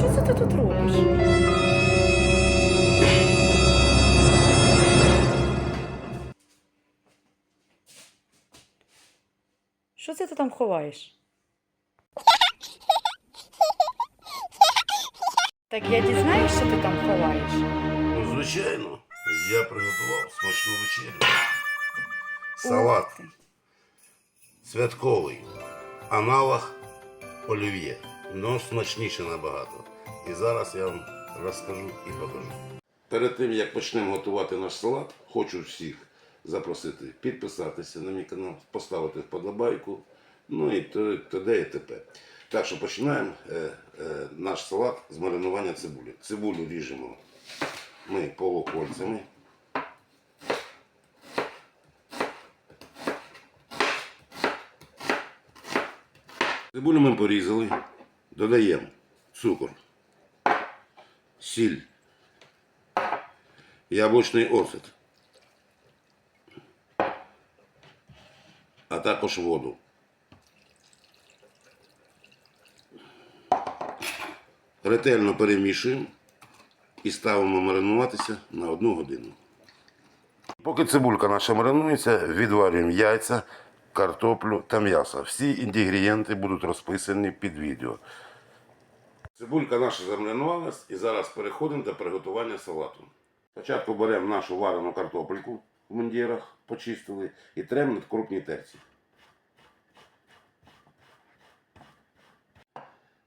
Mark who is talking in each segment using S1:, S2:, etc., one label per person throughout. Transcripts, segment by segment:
S1: що це ти тут робиш? Що це ти там ховаєш? Так я дізнаюсь, що ти там ховаєш.
S2: Ну, звичайно, я приготував смачну вечерю. Салат
S1: Ух ти.
S2: святковий, аналог олів'є, но смачніше набагато. І зараз я вам розкажу і покажу. Перед тим як почнемо готувати наш салат, хочу всіх запросити підписатися на мій канал, поставити вподобайку, ну і т.д. і т.п. Так що починаємо е, е, наш салат з маринування цибулі. Цибулю ріжемо ми полукольцями. Цибулю ми порізали, додаємо цукор, сіль, яблучний оцет, а також воду. Ретельно перемішуємо і ставимо маринуватися на одну годину. Поки цибулька наша маринується, відварюємо яйця, картоплю та м'ясо. Всі інгредієнти будуть розписані під відео. Цибулька наша замаринувалась і зараз переходимо до приготування салату. Спочатку беремо нашу варену картопельку в мундірах, почистили і тремо на крупній терці.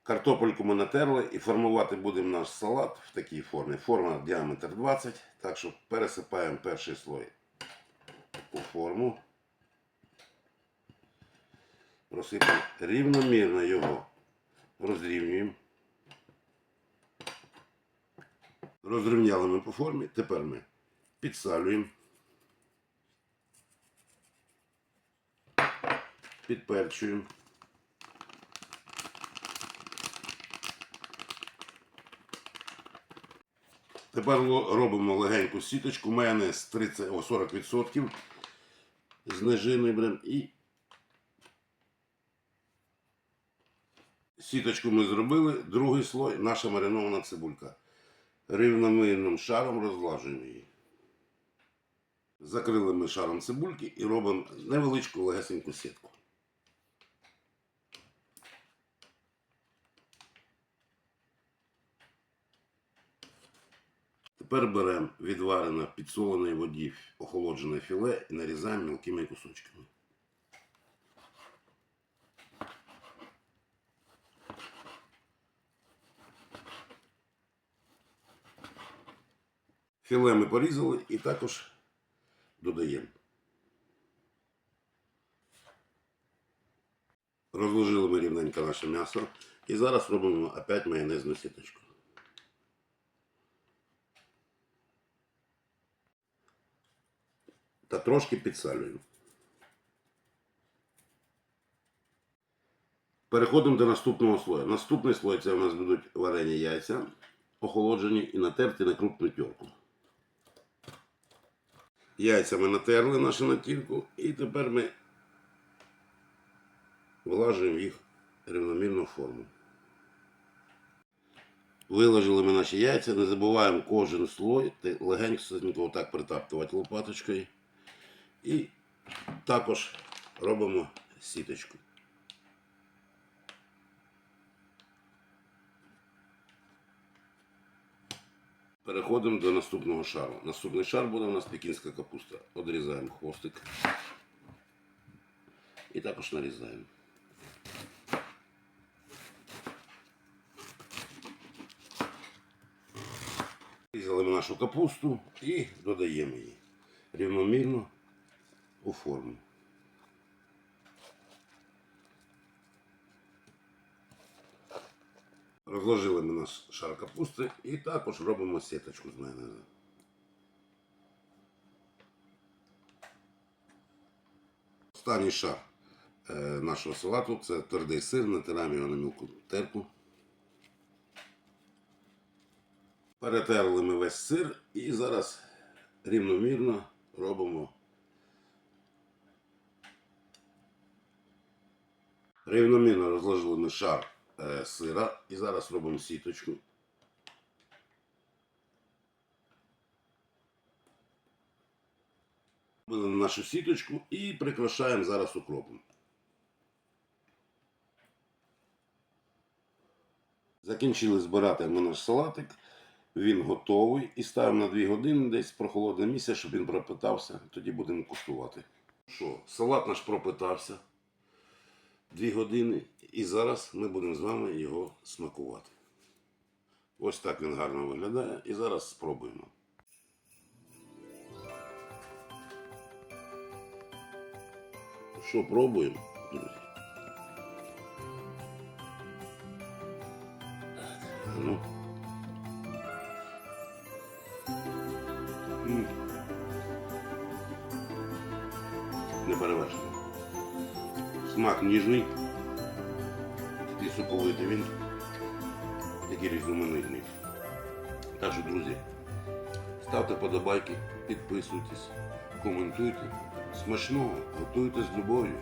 S2: Картопельку ми натерли і формувати будемо наш салат в такій формі. Форма діаметр 20, так що пересипаємо перший слой у форму. Розсипаємо рівномірно його. Розрівнюємо. Розрівняли ми по формі. Тепер ми підсалюємо. Підперчуємо. Тепер робимо легеньку сіточку. Майонез 30, о, 40% з беремо і сіточку ми зробили. Другий слой наша маринована цибулька. Рівномірним шаром розглажуємо її. Закрили ми шаром цибульки і робимо невеличку легесеньку сітку. Тепер беремо відварене в підсоленій воді охолоджене філе і нарізаємо мілкими кусочками. Філе ми порізали і також додаємо. Розложили ми рівненько наше м'ясо і зараз робимо опять майонезну сіточку. та трошки підсалюємо. Переходимо до наступного слою. Наступний слой це у нас будуть варені яйця, охолоджені і натерті на крупну терку. Яйця ми натерли нашу натірку і тепер ми влажуємо їх рівномірну форму. Виложили ми наші яйця, не забуваємо кожен слой легенько так притаптувати лопаточкою. І також робимо сіточку. Переходимо до наступного шару. Наступний шар буде у нас пекінська капуста. Одрізаємо хвостик. І також нарізаємо. Різали нашу капусту і додаємо її рівномірно у форму. Розложили ми наш шар капусти і також робимо сіточку з майонезу. Останній шар е, нашого салату це твердий сир, натираємо його на мілку терку. Перетерли ми весь сир і зараз рівномірно робимо рівномірно розложили ми шар сира. І зараз робимо сіточку. Нашу сіточку і прикрашаємо зараз укропом. Закінчили збирати ми наш салатик. Він готовий і ставимо на 2 години десь прохолодне місце, щоб він пропитався. Тоді будемо куштувати. Що, салат наш пропитався 2 години, і зараз ми будемо з вами його смакувати. Ось так він гарно виглядає. І зараз спробуємо. Що, пробуємо? Ну. Не перевершено. Смак ніжний. І соковитий він. Такий різноманітний. Так що, друзі, ставте подобайки, підписуйтесь, коментуйте. Смачного, готуйте з любов'ю.